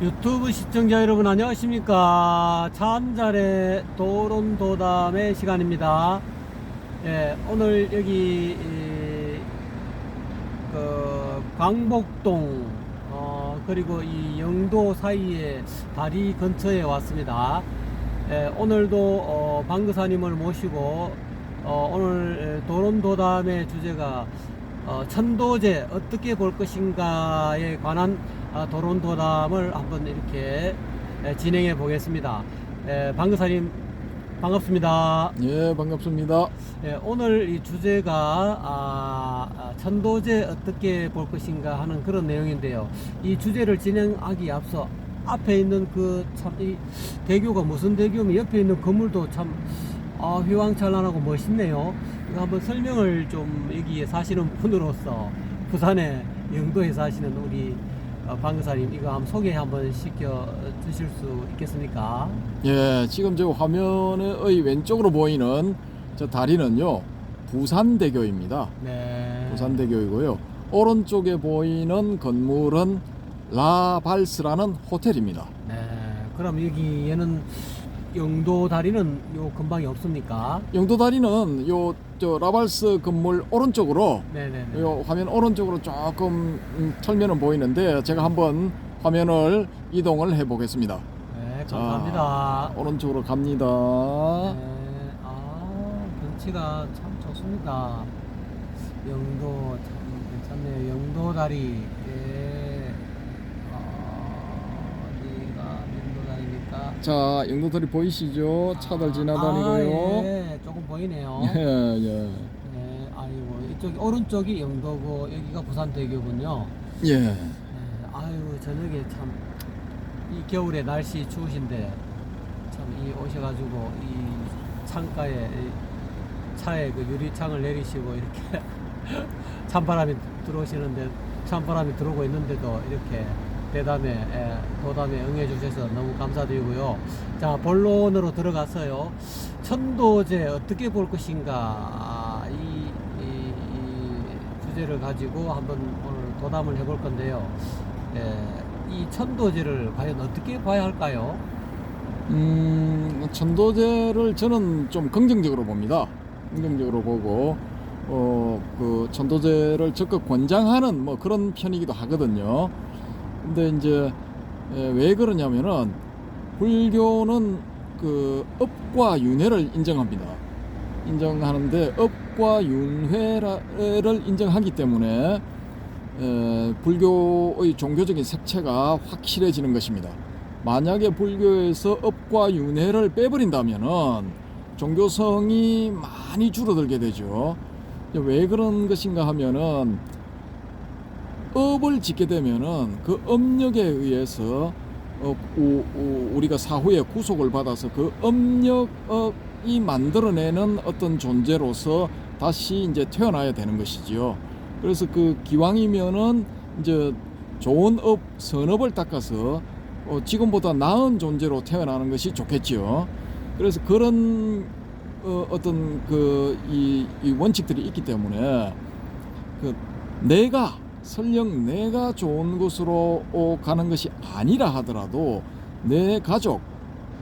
유튜브 시청자 여러분 안녕하십니까? 참잘의 도론도담의 시간입니다. 예, 오늘 여기 이, 그 광복동 어, 그리고 이 영도 사이에 다리 근처에 왔습니다. 예, 오늘도 어, 방그사님을 모시고 어, 오늘 도론도담의 주제가 어, 천도제 어떻게 볼 것인가에 관한 아, 도론도담을 한번 이렇게 에, 진행해 보겠습니다. 에, 방그사님 반갑습니다. 예, 반갑습니다. 예, 오늘 이 주제가 아, 아, 천도제 어떻게 볼 것인가 하는 그런 내용인데요. 이 주제를 진행하기 앞서 앞에 있는 그 참 이 대교가 무슨 대교면 옆에 있는 건물도 참 아, 휘황찬란하고 멋있네요. 한번 설명을 좀 여기에 사시는 분으로서 부산의 영도에 사시는 우리 어, 방사님 이거 한번 소개 한번 시켜 주실 수 있겠습니까? 예, 지금 저 화면의 왼쪽으로 보이는 저 다리는요, 부산대교입니다. 네. 부산대교이고요. 오른쪽에 보이는 건물은 라발스라는 호텔입니다. 네. 그럼 여기에는 영도 다리는 요 근방이 없습니까? 영도 다리는 요 저 라발스 건물 오른쪽으로 네네네. 요 화면 오른쪽으로 조금 음, 털면은 보이는데 제가 한번 화면을 이동을 해 보겠습니다. 네, 감사합니다. 오른쪽으로 갑니다. 네, 아, 경치가 참 좋습니다. 영도 참 괜찮네요. 영도 다리. 예. 아, 어디가 영도 다리입니까? 자, 영도다리 보이시죠? 차들 아, 지나다니고요. 예, 조금 보이네요. 예, 예. 네, 아이고 이쪽 오른쪽이 영도고 여기가 부산대교군요. 예. 네, 아유 저녁에 참 이 겨울에 날씨 추우신데 참 이 오셔가지고 이 창가에 이 차에 그 유리창을 내리시고 이렇게 찬바람이 들어오시는데 찬바람이 들어오고 있는데도 이렇게 대담에 예, 도담에 응해 주셔서 너무 감사드리고요. 자 본론으로 들어가서요. 천도제 어떻게 볼 것인가 아, 이, 이, 이 주제를 가지고 한번 오늘 도담을 해볼 건데요. 예, 이 천도제를 과연 어떻게 봐야 할까요? 음, 천도제를 저는 좀 긍정적으로 봅니다. 긍정적으로 보고, 어, 그 천도제를 적극 권장하는 뭐 그런 편이기도 하거든요. 근데 이제 에, 왜 그러냐면은 불교는 그 업과 윤회를 인정합니다. 인정하는데 업과 윤회를 인정하기 때문에 에, 불교의 종교적인 색채가 확실해지는 것입니다. 만약에 불교에서 업과 윤회를 빼버린다면은 종교성이 많이 줄어들게 되죠. 왜 그런 것인가 하면은 업을 짓게 되면은 그 업력에 의해서 어, 우, 우, 우리가 사후에 구속을 받아서 그 업력이 만들어내는 어떤 존재로서 다시 이제 태어나야 되는 것이지요. 그래서 그 기왕이면은 이제 좋은 업, 선업을 닦아서 어, 지금보다 나은 존재로 태어나는 것이 좋겠지요. 그래서 그런 어, 어떤 그이 이 원칙들이 있기 때문에 그 내가 설령 내가 좋은 곳으로 어, 가는 것이 아니라 하더라도 내 가족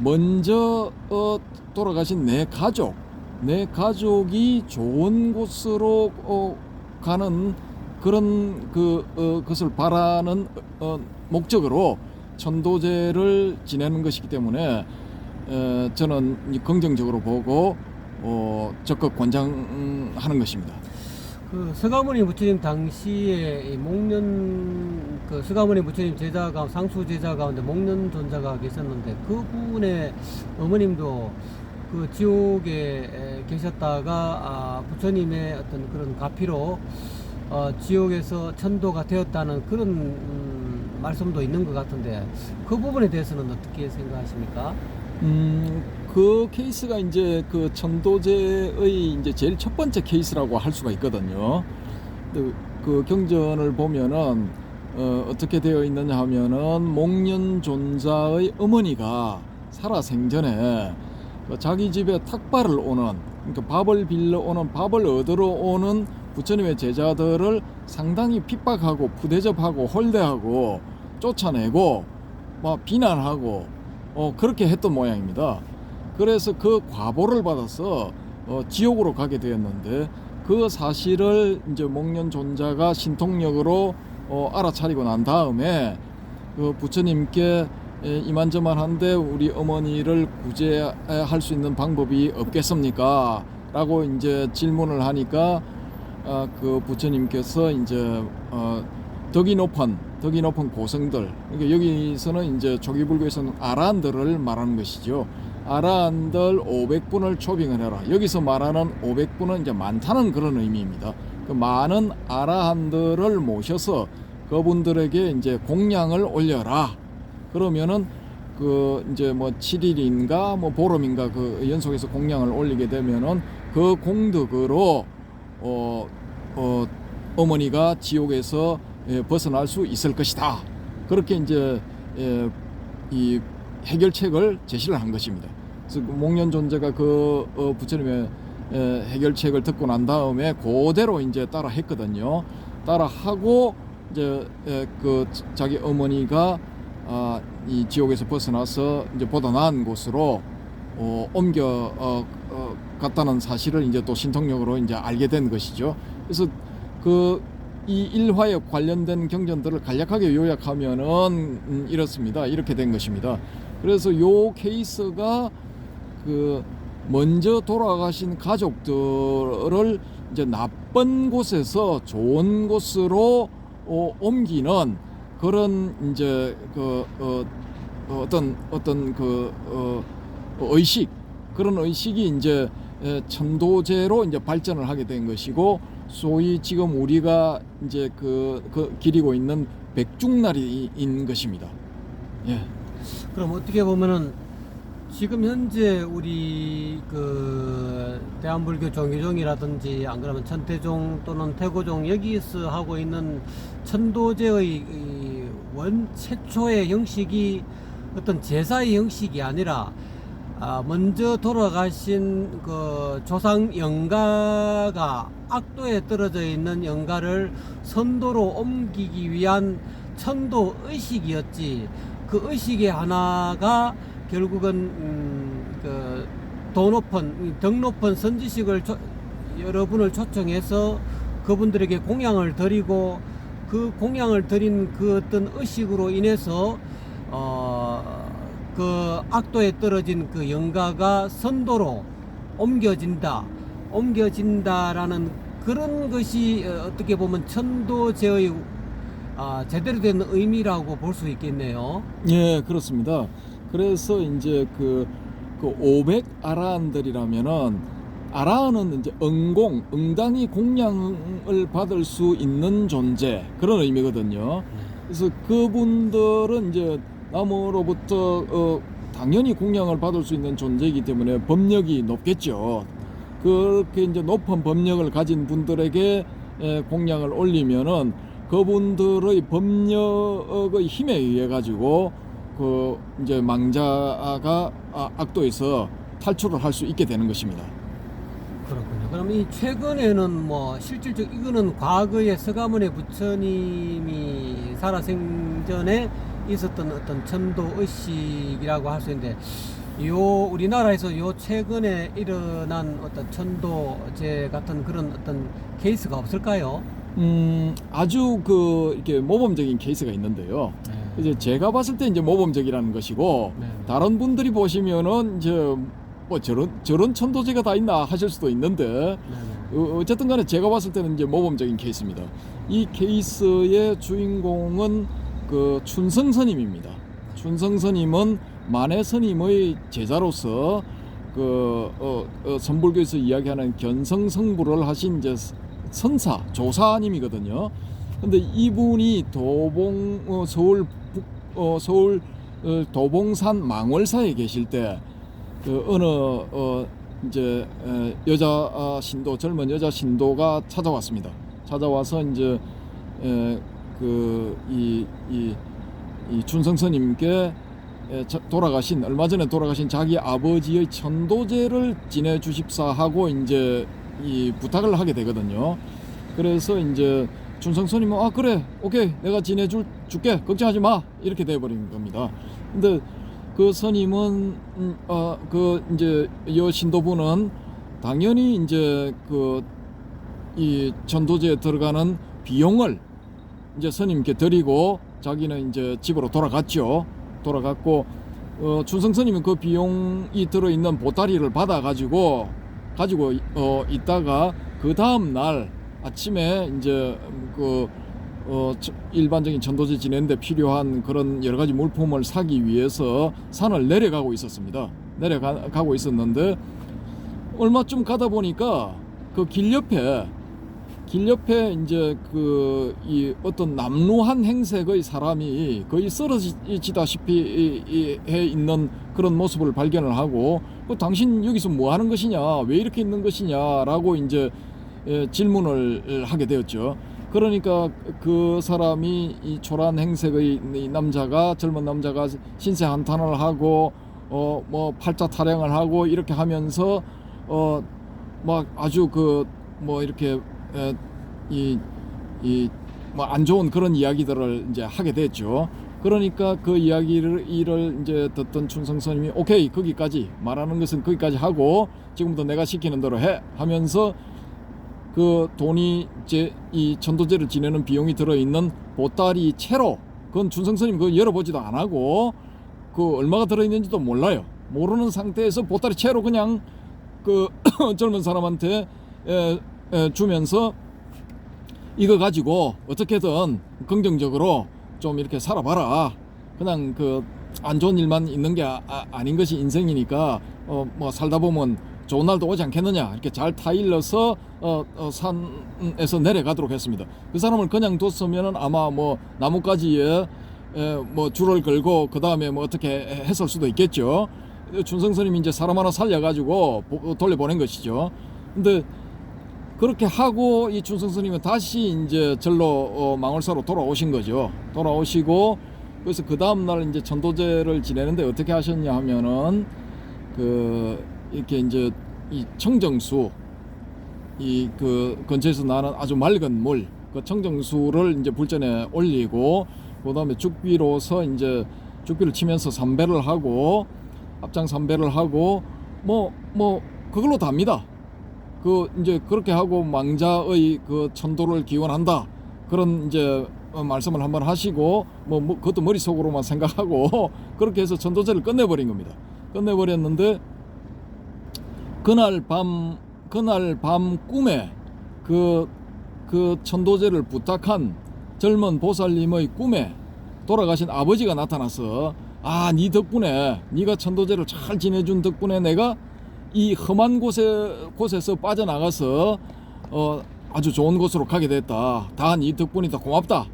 먼저 어, 돌아가신 내 가족 내 가족이 좋은 곳으로 어, 가는 그런 그 어, 것을 바라는 어, 목적으로 천도제를 지내는 것이기 때문에 에, 저는 이 긍정적으로 보고 어, 적극 권장하는 것입니다. 그 서가모니 부처님 당시에 이 목련 그 서가모니 부처님 제자 가 상수 제자 가운데 목련 존자가 계셨는데 그분의 어머님도 그 지옥에 에, 계셨다가 아, 부처님의 어떤 그런 가피로 어, 지옥에서 천도가 되었다는 그런 음, 말씀도 있는 것 같은데 그 부분에 대해서는 어떻게 생각하십니까? 음, 그 케이스가 이제 그 천도제의 이제 제일 첫 번째 케이스라고 할 수가 있거든요. 그, 그 경전을 보면은 어, 어떻게 되어 있느냐 하면은 목련 존자의 어머니가 살아 생전에 그 자기 집에 탁발을 오는 그러니까 밥을 빌려 오는 밥을 얻으러 오는 부처님의 제자들을 상당히 핍박하고 푸대접하고 홀대하고 쫓아내고 막 비난하고 어, 그렇게 했던 모양입니다. 그래서 그 과보를 받아서 어, 지옥으로 가게 되었는데 그 사실을 이제 목련 존자가 신통력으로 어, 알아차리고 난 다음에 그 부처님께 에, 이만저만한데 우리 어머니를 구제할 수 있는 방법이 없겠습니까? 라고 이제 질문을 하니까 아, 그 부처님께서 이제 어, 덕이 높은 덕이 높은 고성들 그러니까 여기서는 이제 조기불교에서는 아라한들을 말하는 것이죠. 아라한들 500분을 초빙을 해라. 여기서 말하는 500분은 이제 많다는 그런 의미입니다. 그 많은 아라한들을 모셔서 그분들에게 이제 공양을 올려라. 그러면은 그 이제 뭐 7일인가 뭐 보름인가 그 연속해서 공양을 올리게 되면은 그 공덕으로 어, 어 어머니가 지옥에서 예, 벗어날 수 있을 것이다. 그렇게 이제 예, 이 해결책을 제시를 한 것입니다. 그래서 그 목련 존재가 그 어, 부처님의 에, 해결책을 듣고 난 다음에 그대로 이제 따라 했거든요. 따라 하고 이제 에, 그 자기 어머니가 아, 이 지옥에서 벗어나서 이제 보다 나은 곳으로 어, 옮겨 어, 어, 갔다는 사실을 이제 또 신통력으로 이제 알게 된 것이죠. 그래서 그 이 일화에 관련된 경전들을 간략하게 요약하면은 음, 이렇습니다. 이렇게 된 것입니다. 그래서 요 케이스가 그 먼저 돌아가신 가족들을 이제 나쁜 곳에서 좋은 곳으로 어, 옮기는 그런 이제 그 어, 어, 어떤 어떤 그 어, 의식 그런 의식이 이제 에, 천도제로 이제 발전을 하게 된 것이고 소위 지금 우리가 이제 그, 그 기리고 있는 백중날이인 것입니다. 예. 그럼 어떻게 보면은 지금 현재 우리 그 대한불교 종교종이라든지 안 그러면 천태종 또는 태고종 여기서 하고 있는 천도제의 이원 최초의 형식이 어떤 제사의 형식이 아니라 아, 먼저 돌아가신 그 조상 영가가 악도에 떨어져 있는 영가를 선도로 옮기기 위한 천도 의식이었지 그 의식의 하나가 결국은 음, 그더 높은 덕 높은 선지식을 조- 여러분을 초청해서 그분들에게 공양을 드리고 그 공양을 드린 그 어떤 의식으로 인해서 어 그 악도에 떨어진 그 영가가 선도로 옮겨진다 옮겨진다라는 그런 것이 어, 어떻게 보면 천도제의 아, 제대로 된 의미라고 볼 수 있겠네요. 예, 그렇습니다. 그래서 이제 그, 그 500 아라한들이라면은 아라한은 이제 응공, 응당이 공양을 받을 수 있는 존재 그런 의미거든요. 그래서 그분들은 이제 남으로부터 어, 당연히 공양을 받을 수 있는 존재이기 때문에 법력이 높겠죠. 그렇게 이제 높은 법력을 가진 분들에게 에, 공양을 올리면은 그분들의 법력의 힘에 의해 가지고 그 이제 망자가 아, 악도에서 탈출을 할 수 있게 되는 것입니다. 그렇군요. 그럼 이 최근에는 뭐 실질적 이거는 과거에 서가모니 부처님이 살아생전에 있었던 어떤 천도 의식이라고 할 수 있는데 요 우리나라에서 요 최근에 일어난 어떤 천도제 같은 그런 어떤 케이스가 없을까요? 음, 아주 그 이렇게 모범적인 케이스가 있는데요. 이제 제가 봤을 때 이제 모범적이라는 것이고 네. 다른 분들이 보시면은 이제 뭐 저런 저런 천도제가 다 있나 하실 수도 있는데 네네. 어, 어쨌든 간에 제가 봤을 때는 이제 모범적인 케이스입니다. 이 케이스의 주인공은 그 춘성 스님입니다. 춘성 스님은 만해 스님의 제자로서 그 어, 어, 선불교에서 이야기하는 견성 성불을 하신 이제 선사 조사님이거든요. 근데 이분이 도봉 어, 서울 북, 어, 서울 어, 도봉산 망월사에 계실 때 그 어느 어 이제 에, 여자 아, 신도 젊은 여자 신도가 찾아왔습니다. 찾아와서 이제 그이이 이 춘성 스님께 돌아가신 얼마 전에 돌아가신 자기 아버지의 천도제를 지내 주십사 하고 이제 이 부탁을 하게 되거든요. 그래서 이제 춘성 스님은 아 그래 오케이 내가 지내줄 줄게 걱정하지 마 이렇게 돼버린 겁니다. 근데 그 스님은 음, 어, 그 이제 여 신도부는 당연히 이제 그 이 전도제에 들어가는 비용을 이제 스님께 드리고 자기는 이제 집으로 돌아갔죠. 돌아갔고 어, 준성 스님은 그 비용이 들어 있는 보따리를 받아 가지고 가지고 어, 있다가 그 다음 날 아침에 이제 그 어, 저- 일반적인 전도제 지내는데 필요한 그런 여러 가지 물품을 사기 위해서 산을 내려가고 있었습니다. 내려가고 있었는데 얼마쯤 가다 보니까 그 길 옆에 길 옆에 이제 그 이 어떤 남루한 행색의 사람이 거의 쓰러지다시피 해 있는 그런 모습을 발견을 하고 그 당신 여기서 뭐 하는 것이냐 왜 이렇게 있는 것이냐라고 이제 예, 질문을 하게 되었죠. 그러니까 그 사람이 이 초란 행색의 이 남자가 젊은 남자가 신세 한탄을 하고 어 뭐 팔자 타령을 하고 이렇게 하면서 어 막 아주 그 뭐 이렇게 이이 뭐안 좋은 그런 이야기들을 이제 하게 됐죠. 그러니까 그 이야기를 이를 이제 듣던 춘성 스님이 오케이 거기까지 말하는 것은 거기까지 하고 지금부터 내가 시키는 대로 해 하면서 그 돈이 이제 이 전도제를 지내는 비용이 들어 있는 보따리 채로 그건 춘성 스님 그 열어보지도 안 하고 그 얼마가 들어 있는지도 몰라요. 모르는 상태에서 보따리 채로 그냥 그 젊은 사람한테 에, 에, 주면서 이거 가지고 어떻게든 긍정적으로 좀 이렇게 살아봐라. 그냥 그 안 좋은 일만 있는 게 아, 닌 것이 인생이니까 어 뭐 살다 보면 좋은 날도 오지 않겠느냐 이렇게 잘 타일러서 어, 어 산에서 내려가도록 했습니다. 그 사람을 그냥 뒀으면은 아마 뭐 나뭇가지에 에, 뭐 줄을 걸고 그 다음에 뭐 어떻게 했을 수도 있겠죠. 준성 스님이 이제 사람 하나 살려가지고 보- 돌려보낸 것이죠. 근데 그렇게 하고 이 준성 스님은 다시 이제 절로 어, 망월사로 돌아오신 거죠. 돌아오시고 그래서 그 다음 날 이제 전도제를 지내는데 어떻게 하셨냐 하면은 그 이렇게 이제 이 청정수 이 그 근처에서 나는 아주 맑은 물 그 청정수를 이제 불전에 올리고 그다음에 죽비로서 이제 죽비를 치면서 삼배를 하고 앞장 삼배를 하고 뭐뭐 그걸로 답니다. 그 이제 그렇게 하고 망자의 그 천도를 기원한다 그런 이제 어, 말씀을 한번 하시고 뭐, 뭐 그것도 머릿속으로만 생각하고 그렇게 해서 천도제를 끝내버린 겁니다. 끝내버렸는데 그날 밤 그날 밤 꿈에 그, 그 천도제를 부탁한 젊은 보살님의 꿈에 돌아가신 아버지가 나타나서 아, 네 덕분에 네가 천도제를 잘 지내준 덕분에 내가 이 험한 곳에 곳에서 빠져나가서 어, 아주 좋은 곳으로 가게 됐다. 다네 덕분이다. 고맙다.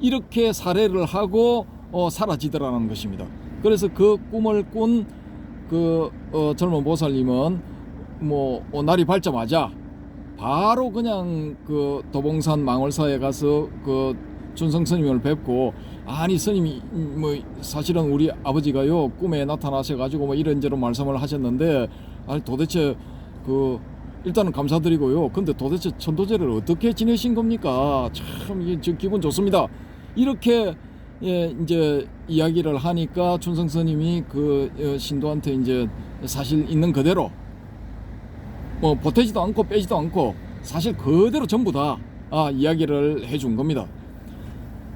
이렇게 사례를 하고 어, 사라지더라는 것입니다. 그래서 그 꿈을 꾼그 어, 젊은 보살님은 뭐 어, 날이 밝자마자 바로 그냥 그 도봉산 망월사에 가서 그 준성 스님을 뵙고 아니 스님이 뭐 사실은 우리 아버지가요 꿈에 나타나셔 가지고 뭐 이런저런 말씀을 하셨는데 아니 도대체 그 일단은 감사드리고요. 근데 도대체 천도제를 어떻게 지내신 겁니까? 참 이게 저 기분 좋습니다. 이렇게 예, 이제 이야기를 하니까 춘성 스님이 그 어, 신도한테 이제 사실 있는 그대로 뭐 보태지도 않고 빼지도 않고 사실 그대로 전부 다 아, 이야기를 해준 겁니다.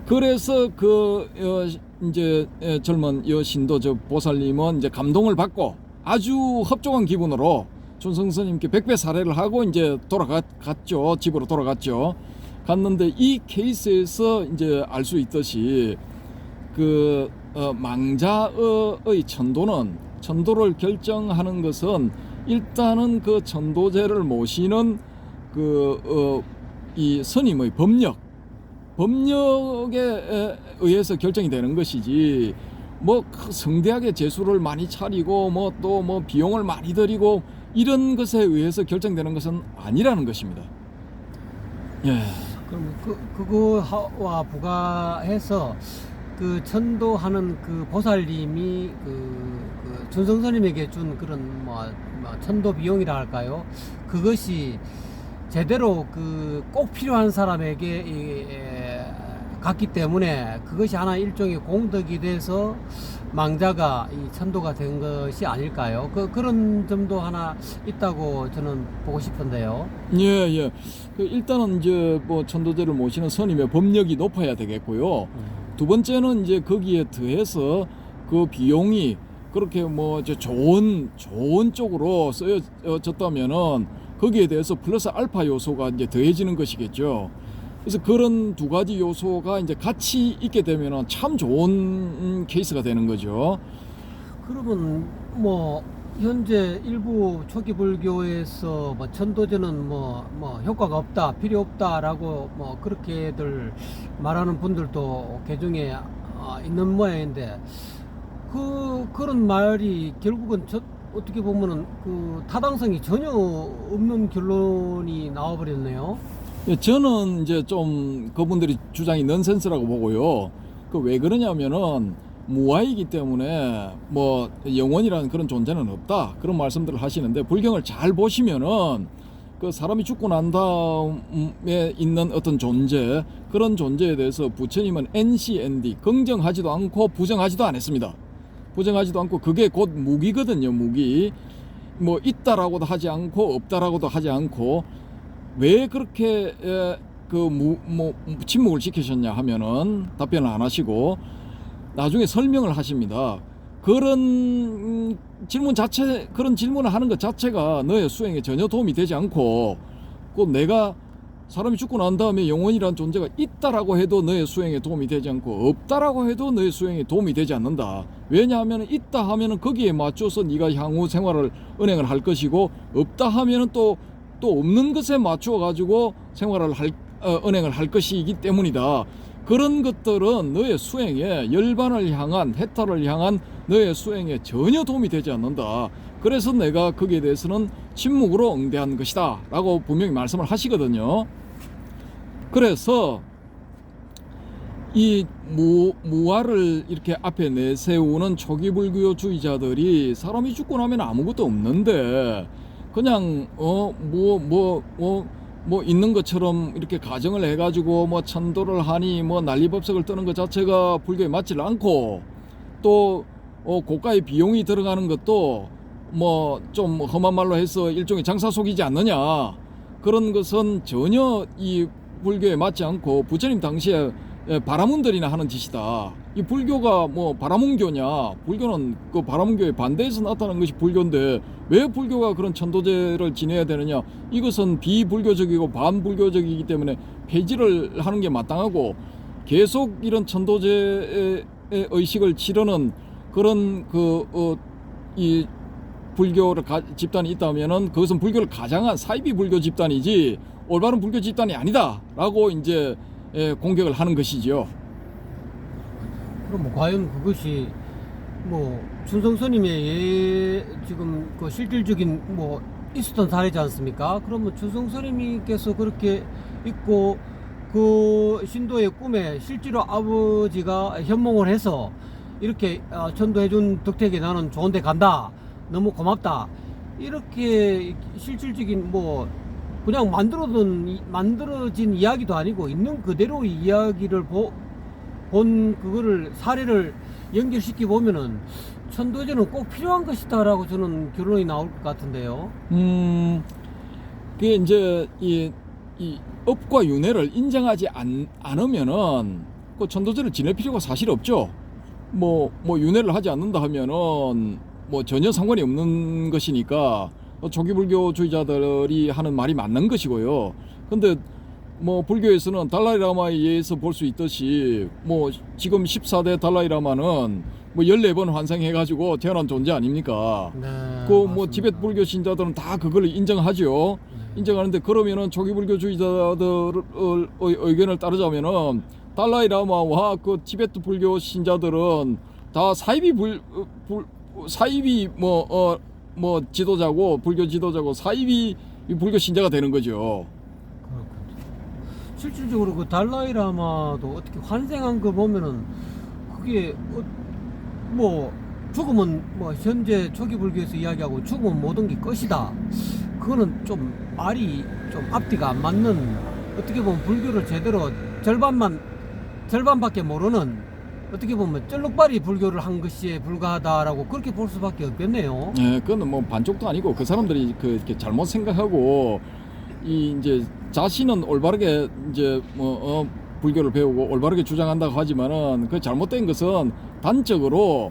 그래서 그 어, 이제 에, 젊은 여 신도 저 보살님은 이제 감동을 받고 아주 흡족한 기분으로 춘성 스님께 백배 사례를 하고 이제 돌아갔죠 집으로 돌아갔죠. 갔는데 이 케이스에서 이제 알 수 있듯이 그 어, 망자의 천도는 천도를 결정하는 것은 일단은 그 천도제를 모시는 그 어, 이 스님의 법력 법력에 에, 의해서 결정이 되는 것이지 뭐그 성대하게 재수를 많이 차리고 뭐또뭐 비용을 많이 들이고 이런 것에 의해서 결정되는 것은 아니라는 것입니다. 예. 그럼 그 그거와 부가해서 그 천도하는 그 보살님이 그, 그 준성스님에게 준 그런 뭐, 뭐 천도 비용이라 할까요? 그것이 제대로 그 꼭 필요한 사람에게 이, 에, 갔기 때문에 그것이 하나 일종의 공덕이 돼서 망자가 이 천도가 된 것이 아닐까요? 그 그런 점도 하나 있다고 저는 보고 싶은데요. 예, 예. 그 일단은 이제 뭐 천도제를 모시는 스님의 법력이 높아야 되겠고요. 두 번째는 이제 거기에 더해서 그 비용이 그렇게 뭐저 좋은 좋은 쪽으로 쓰여졌다면은 거기에 대해서 플러스 알파 요소가 이제 더해지는 것이겠죠. 그래서 그런 두 가지 요소가 이제 같이 있게 되면은 참 좋은 음, 케이스가 되는 거죠. 그러면 뭐 현재 일부 초기 불교에서 뭐 천도제는 뭐, 뭐 효과가 없다, 필요 없다라고 뭐 그렇게들 말하는 분들도 개중에 아, 있는 모양인데 그 그런 말이 결국은 저, 어떻게 보면은 그 타당성이 전혀 없는 결론이 나와버렸네요. 예, 저는 이제 좀 그분들이 주장이 넌센스라고 보고요. 그 왜 그러냐면은 무아이기 때문에 뭐 영원이라는 그런 존재는 없다 그런 말씀들을 하시는데 불경을 잘 보시면은 그 사람이 죽고 난 다음에 있는 어떤 존재 그런 존재에 대해서 부처님은 NCND 긍정하지도 않고 부정하지도 않았습니다. 부정하지도 않고 그게 곧 무기거든요. 무기 뭐 있다라고도 하지 않고 없다라고도 하지 않고 왜 그렇게 그뭐 침묵을 지키셨냐 하면은 답변을 안 하시고 나중에 설명을 하십니다. 그런 음, 질문 자체 그런 질문을 하는 것 자체가 너의 수행에 전혀 도움이 되지 않고 꼭 내가 사람이 죽고 난 다음에 영혼이란 존재가 있다라고 해도 너의 수행에 도움이 되지 않고 없다라고 해도 너의 수행에 도움이 되지 않는다. 왜냐하면 있다 하면은 거기에 맞춰서 네가 향후 생활을 은행을 할 것이고 없다 하면은 또 또 없는 것에 맞추어 가지고 생활을 할 어, 은행을 할 것이기 때문이다. 그런 것들은 너의 수행에 열반을 향한 해탈을 향한 너의 수행에 전혀 도움이 되지 않는다. 그래서 내가 거기에 대해서는 침묵으로 응대한 것이다 라고 분명히 말씀을 하시거든요. 그래서 이 무, 무화를 이렇게 앞에 내세우는 초기 불교주의자들이 사람이 죽고 나면 아무것도 없는데 그냥 어 뭐 뭐 뭐 뭐 있는 것처럼 이렇게 가정을 해가지고 뭐 천도를 하니 뭐 난리법석을 뜨는 것 자체가 불교에 맞질 않고 또 어, 고가의 비용이 들어가는 것도 뭐 좀 험한 말로 해서 일종의 장사 속이지 않느냐. 그런 것은 전혀 이 불교에 맞지 않고 부처님 당시에 예, 바라문들이나 하는 짓이다. 이 불교가 뭐 바라문교냐? 불교는 그 바라문교에 반대해서 나타난 것이 불교인데 왜 불교가 그런 천도제를 지내야 되느냐? 이것은 비불교적이고 반불교적이기 때문에 폐지를 하는 게 마땅하고 계속 이런 천도제의 의식을 치르는 그런 그이 불교를 가, 집단이 있다면은 그것은 불교를 가장한 사이비 불교 집단이지 올바른 불교 집단이 아니다라고 이제 예, 공격을 하는 것이죠. 그럼 뭐 과연 그것이 뭐 준성 스님의 예, 지금 그 실질적인 뭐 있었던 사례지 않습니까? 그러면 준성 스님께서 그렇게 있고 그 신도의 꿈에 실제로 아버지가 현몽을 해서 이렇게 아, 전도해준 덕택에 나는 좋은데 간다. 너무 고맙다. 이렇게 실질적인 뭐 그냥 만들어둔 이- 만들어진 이야기도 아니고 있는 그대로 이야기를 보, 본 그거를 사례를 연결시켜 보면은 천도제는 꼭 필요한 것이다라고 저는 결론이 나올 것 같은데요. 음, 그게 이제 이, 이 업과 윤회를 인정하지 않, 않으면은 그 천도제를 지낼 필요가 사실 없죠. 뭐, 뭐 윤회를 하지 않는다 하면은 뭐 전혀 상관이 없는 것이니까 초기 불교주의자들이 하는 말이 맞는 것이고요. 근데 뭐 불교에서는 달라이라마에 의해서 볼 수 있듯이 뭐 지금 14대 달라이라마는 뭐 14번 환생해 가지고 태어난 존재 아닙니까? 네. 그뭐 맞습니다. 티베트 불교 신자들은 다 그걸 인정하죠. 네. 인정하는데 그러면은 초기 불교주의자들의 의견을 따르자면은 달라이라마와 그 티베트 불교 신자들은 다 사이비 불, 어, 불 사이비 뭐 어 뭐 지도자고 불교 지도자고 사이비 이 불교 신자가 되는 거죠. 그렇군요. 실질적으로 그 달라이라마도 어떻게 환생한 거 보면은 그게 어, 뭐 죽음은 뭐 현재 초기 불교에서 이야기하고 죽음은 모든 게 끝이다. 그거는 좀 말이 좀 앞뒤가 안 맞는 어떻게 보면 불교를 제대로 절반만 절반밖에 모르는 어떻게 보면 쩔룩발이 불교를 한 것이 불과하다라고 그렇게 볼 수밖에 없겠네요. 예, 그건 뭐 반쪽도 아니고 그 사람들이 그 이렇게 잘못 생각하고 이 이제 자신은 올바르게 이제 뭐 어, 불교를 배우고 올바르게 주장한다고 하지만은 그 잘못된 것은 단적으로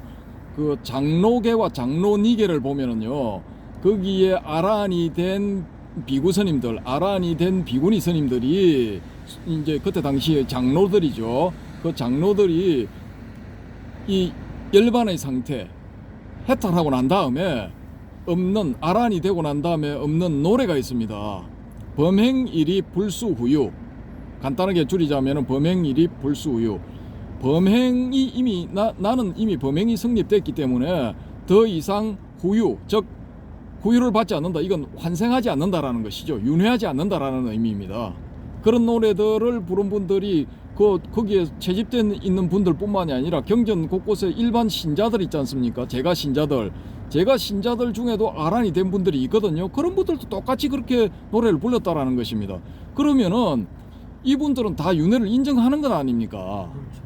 그 장로계와 장로니계를 보면은요 거기에 아란이 된 비구 스님들, 아란이 된 비구니 스님들이 이제 그때 당시에 장로들이죠. 그 장로들이 이 열반의 상태 해탈하고 난 다음에 없는 아란이 되고 난 다음에 없는 노래가 있습니다. 범행일이 불수후유. 간단하게 줄이자면은 범행일이 불수후유. 범행이 이미 나, 나는 이미 범행이 성립됐기 때문에 더 이상 후유 즉 후유를 받지 않는다. 이건 환생하지 않는다라는 것이죠. 윤회하지 않는다라는 의미입니다. 그런 노래들을 부른 분들이 그 거기에 채집된 있는 분들뿐만이 아니라 경전 곳곳에 일반 신자들 있지 않습니까? 제가 신자들, 제가 신자들 중에도 아란이 된 분들이 있거든요. 그런 분들도 똑같이 그렇게 노래를 불렀다라는 것입니다. 그러면은 이분들은 다 윤회를 인정하는 건 아닙니까? 그렇죠.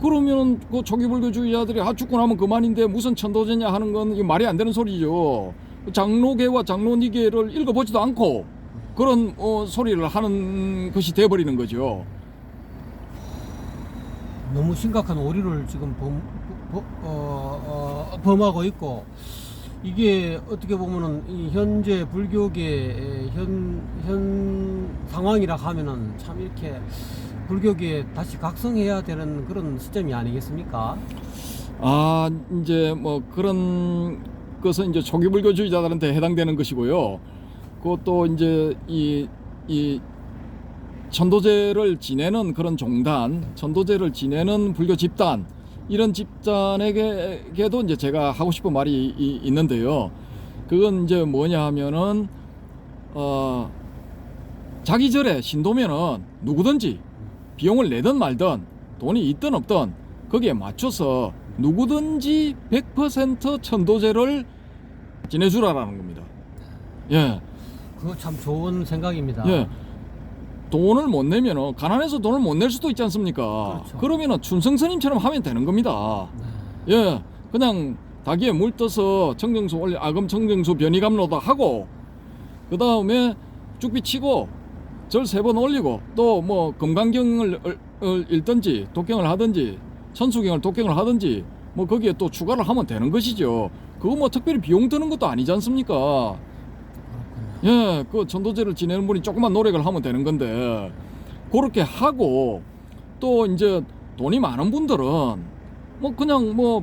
그러면 그 초기 불교주의자들이 아 죽고 나면 그만인데 무슨 천도제냐 하는 건 말이 안 되는 소리죠. 장로계와 장로니계를 읽어보지도 않고 그런 어, 소리를 하는 것이 돼버리는 거죠. 너무 심각한 오류를 지금 범, 범, 어, 어, 범하고 있고 이게 어떻게 보면은 이 현재 불교계 현, 현 상황이라 하면은 참 이렇게 불교계에 다시 각성해야 되는 그런 시점이 아니겠습니까? 아 이제 뭐 그런 것은 이제 초기 불교주의자들한테 해당되는 것이고요. 그것도 이제 이, 이 천도제를 지내는 그런 종단, 천도제를 지내는 불교 집단 이런 집단에게도 이제 제가 하고 싶은 말이 이- 있는데요. 그건 이제 뭐냐 하면은 어 자기 절에 신도면은 누구든지 비용을 내든 말든 돈이 있든 없든 거기에 맞춰서 누구든지 100% 천도제를 지내주라라는 겁니다. 예, 그거 참 좋은 생각입니다. 예. 돈을 못 내면은 가난해서 돈을 못 낼 수도 있지 않습니까? 그렇죠. 그러면은 춘성 스님처럼 하면 되는 겁니다. 네. 예, 그냥 닭에 물 떠서 청정수 올리 아금 청정수 변이감로다 하고 그 다음에 죽비 치고 절 세 번 올리고 또 뭐 금강경을 을 읽든지 독경을 하든지 천수경을 독경을 하든지 뭐 거기에 또 추가를 하면 되는 것이죠. 그거 뭐 특별히 비용 드는 것도 아니지 않습니까? 예, 그 전도제를 지내는 분이 조금만 노력을 하면 되는 건데 그렇게 하고 또 이제 돈이 많은 분들은 뭐 그냥 뭐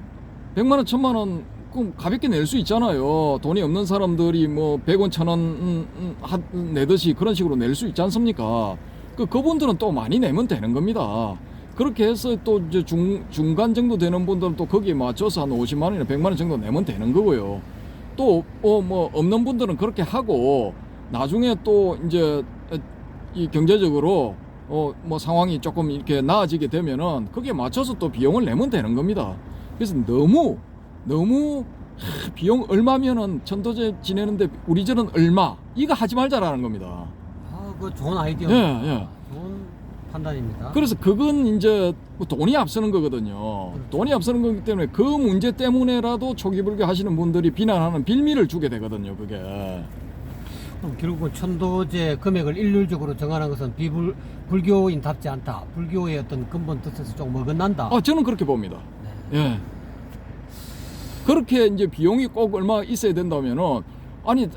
100만 원, 1000만 원 그럼 가볍게 낼 수 있잖아요. 돈이 없는 사람들이 뭐 100원, 1000원 음, 음, 하- 내듯이 그런 식으로 낼 수 있지 않습니까? 그 그분들은 또 많이 내면 되는 겁니다. 그렇게 해서 또 이제 중, 중간 정도 되는 분들은 또 거기에 맞춰서 한 50만 원이나 100만 원 정도 내면 되는 거고요. 또어뭐 없는 분들은 그렇게 하고 나중에 또 이제 이 경제적으로 어 뭐 상황이 조금 이렇게 나아지게 되면은 거기에 맞춰서 또 비용을 내면 되는 겁니다. 그래서 너무 너무 하, 비용 얼마면은 천도제 지내는데 우리 절은 얼마 이거 하지 말자라는 겁니다. 아, 그 좋은 아이디어. 예, 예. 판단입니다. 그래서 그건 이제 뭐 돈이 앞서는 거거든요. 그렇죠. 돈이 앞서는 거기 때문에 그 문제 때문에라도 초기불교 하시는 분들이 비난하는 빌미를 주게 되거든요. 그게. 그럼 결국은 천도제 금액을 일률적으로 정하는 것은 비불 불교인답지 않다. 불교의 어떤 근본 뜻에서 조금 어긋난다. 아, 저는 그렇게 봅니다. 네. 예. 그렇게 이제 비용이 꼭 얼마 있어야 된다면은 아니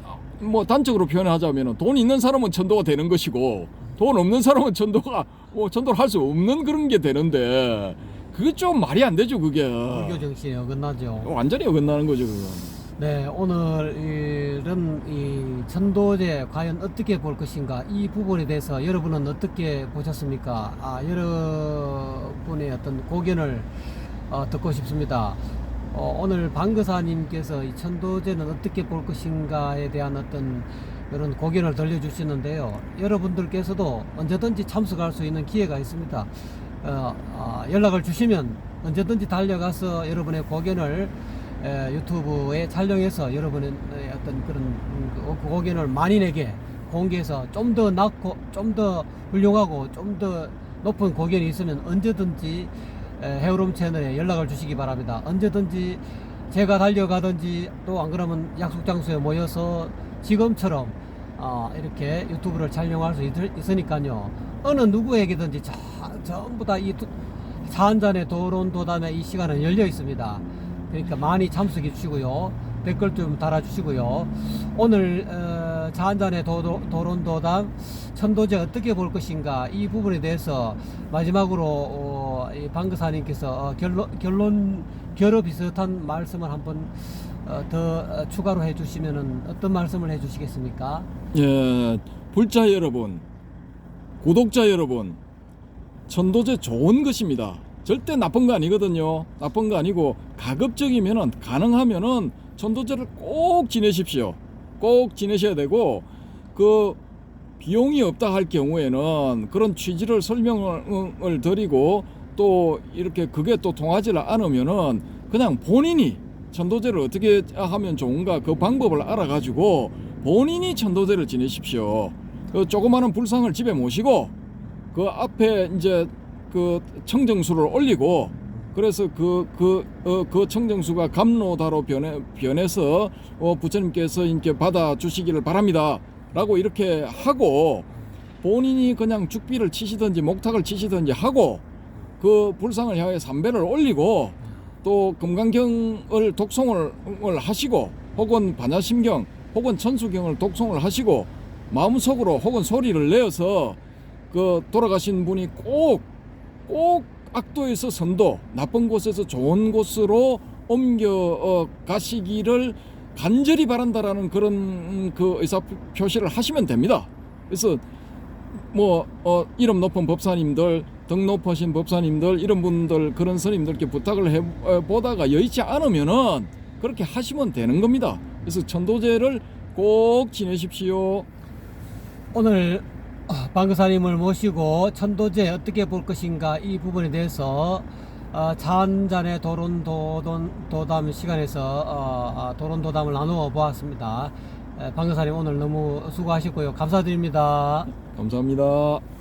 뭐 단적으로 표현하자면은 돈 있는 사람은 천도가 되는 것이고 돈 없는 사람은 천도가 뭐 천도를 할 수 없는 그런 게 되는데 그게 좀 말이 안 되죠 그게 불교 정신에 어긋나죠. 완전히 어긋나는 거죠 그건. 네, 오늘 이런 이 천도제 과연 어떻게 볼 것인가 이 부분에 대해서 여러분은 어떻게 보셨습니까? 아, 여러분의 어떤 고견을 어, 듣고 싶습니다. 어, 오늘 방거사님께서 이 천도제는 어떻게 볼 것인가에 대한 어떤 이런 고견을 들려주시는데요. 여러분들께서도 언제든지 참석할 수 있는 기회가 있습니다. 어, 어, 연락을 주시면 언제든지 달려가서 여러분의 고견을 에, 유튜브에 촬영해서 여러분의 어떤 그런 음, 그 고견을 만인에게 공개해서 좀더 낫고 좀 더 훌륭하고 좀 더 높은 고견이 있으면 언제든지 에, 헤어롬 채널에 연락을 주시기 바랍니다. 언제든지 제가 달려가든지 또 안 그러면 약속 장소에 모여서 지금처럼 어, 이렇게 유튜브를 촬영할 수 있, 있으니까요. 어느 누구에게든지 자, 전부 다이 사한잔의 도론 도담의 이 시간은 열려 있습니다. 그러니까 많이 참석해 주시고요. 댓글 좀 달아주시고요. 오늘 어, 자한잔의 도, 도론도담 천도제 어떻게 볼 것인가 이 부분에 대해서 마지막으로 어, 이 방그사님께서 어, 결론 결론 결어 비슷한 말씀을 한번 어, 더 어, 추가로 해주시면은 어떤 말씀을 해주시겠습니까? 예, 불자 여러분, 구독자 여러분, 천도제 좋은 것입니다. 절대 나쁜 거 아니거든요. 나쁜 거 아니고 가급적이면은 가능하면은 천도제를 꼭 지내십시오. 꼭 지내셔야 되고 그 비용이 없다 할 경우에는 그런 취지를 설명을 드리고 또 이렇게 그게 또 통하지 않으면은 그냥 본인이 천도제를 어떻게 하면 좋은가 그 방법을 알아가지고 본인이 천도제를 지내십시오. 그 조그마한 불상을 집에 모시고 그 앞에 이제 그 청정수를 올리고 그래서 그 그 어, 그 청정수가 감로다로 변해 변해서 어, 부처님께서 이렇게 받아 주시기를 바랍니다 라고 이렇게 하고 본인이 그냥 죽비를 치시든지 목탁을 치시든지 하고 그 불상을 향해 삼배를 올리고 또 금강경을 독송을 을 하시고 혹은 반야심경 혹은 천수경을 독송을 하시고 마음속으로 혹은 소리를 내어서 그 돌아가신 분이 꼭 꼭 악도에서 선도 나쁜 곳에서 좋은 곳으로 옮겨 어, 가시기를 간절히 바란다라는 그런 음, 그 의사 표시를 하시면 됩니다. 그래서 뭐 어, 이름 높은 법사님들 등 높으신 법사님들 이런 분들 그런 스님들께 부탁을 해 어, 보다가 여의치 않으면은 그렇게 하시면 되는 겁니다. 그래서 천도제를 꼭 지내십시오. 오늘 어, 방그사님을 모시고 천도제 어떻게 볼 것인가 이 부분에 대해서 어, 잔잔의 도론 도돈 도담 시간에서 어, 어, 도론 도담을 나누어 보았습니다. 에, 방그사님 오늘 너무 수고하셨고요. 감사드립니다. 감사합니다.